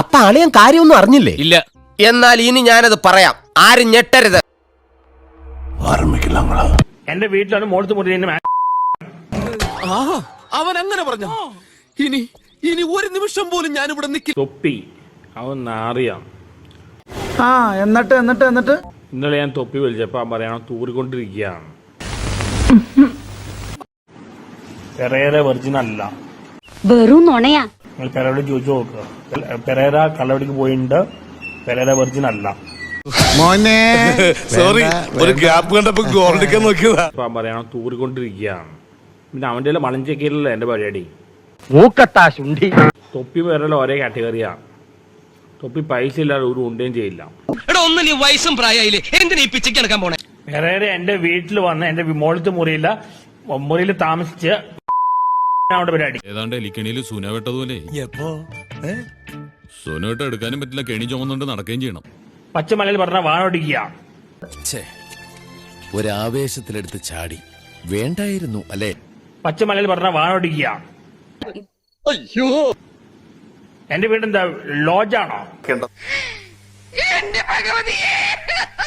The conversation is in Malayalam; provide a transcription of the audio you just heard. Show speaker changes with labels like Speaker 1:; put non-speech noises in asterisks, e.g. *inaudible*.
Speaker 1: അപ്പൊ അളിയൻ കാര്യമൊന്നും അറിഞ്ഞില്ലേ?
Speaker 2: ഇല്ല.
Speaker 1: എന്നാൽ ഇനി ഞാനത് പറയാം. ആരും ഞെട്ടരുത്.
Speaker 3: എന്റെ വീട്ടിലാണ് മോളത്ത് മുറി
Speaker 4: അവൻ അങ്ങനെ പറഞ്ഞു? ഇനി ഇനി ഒരു നിമിഷം പോലും ഞാൻ ഇവിടെ നിൽക്കും
Speaker 3: തൊപ്പി. അവൻ അറിയാം
Speaker 5: ആ എന്നിട്ട് എന്നിട്ട് എന്നിട്ട്?
Speaker 3: ഇന്നലെ ഞാൻ തൊപ്പി വലിച്ചപ്പോ അവൻ പറയണം തൂറിക്കൊണ്ടിരിക്കുകയാണ്. പെരേര വെർജിൻ അല്ല.
Speaker 6: വെറും നുണയാ.
Speaker 3: നിങ്ങൾ പെരയോട് ചോദിച്ചു നോക്കുക പെരേര കള്ളവടിക്ക് പോയിട്ടുണ്ട് പെരേര വെർജിൻ അല്ല. മോനെ. *laughs*
Speaker 4: സോറി ഒരു ഗ്യാപ്പ് കണ്ടപ്പോ *laughs* ഗോൾഡിക്കാൻ നോക്കിയതാ.
Speaker 3: പറയണം തൂറിക്കൊണ്ടിരിക്കുകയാണ്. പിന്നെ അവന്റെ മലഞ്ചേക്കയിലല്ല എന്റെ പരിപാടി.
Speaker 5: മൂക്കത്താ ശുണ്ഠി
Speaker 3: തൊപ്പി പേരല്ല ഒരേ കാറ്റഗറിയാ. തൊപ്പി പൈസ ഇല്ലാതെ ഒരു ഉണ്ടേം ചെയ്യില്ല.
Speaker 2: എടാ ഒന്ന് നീ വയസ്സും പ്രായമായില്ലേ? എന്തിനാ ഈ പിച്ചയ്ക്ക് നടക്കാൻ പോണേ?
Speaker 3: പെരേര എന്റെ വീട്ടിൽ വന്ന് എന്റെ മോളത്തെ മുറിയില്ല മുറിയിൽ താമസിച്ച് അവിടെ പരിപാടി.
Speaker 7: ഏതാണ്ട് എലിക്കണിയിൽ സുന വെട്ടതുപോലെ
Speaker 4: എപ്പോ?
Speaker 7: സുന വെട്ട എടുക്കാനും പറ്റില്ല കെണി ചുമന്നുകൊണ്ട് നടക്കുകയും ചെയ്യണം.
Speaker 3: പച്ചമലയിൽ പറഞ്ഞ വാനോടിക്കുക
Speaker 4: ഒരാവേശത്തിലെടുത്ത് ചാടി. വേണ്ടായിരുന്നു അല്ലേ?
Speaker 3: പച്ചമലയിൽ പറഞ്ഞ വാനോടിക്കുക
Speaker 4: അയ്യോ.
Speaker 3: എന്റെ വീടെന്താ ലോജാണോ എന്റെ ലോഡ്ജാണോ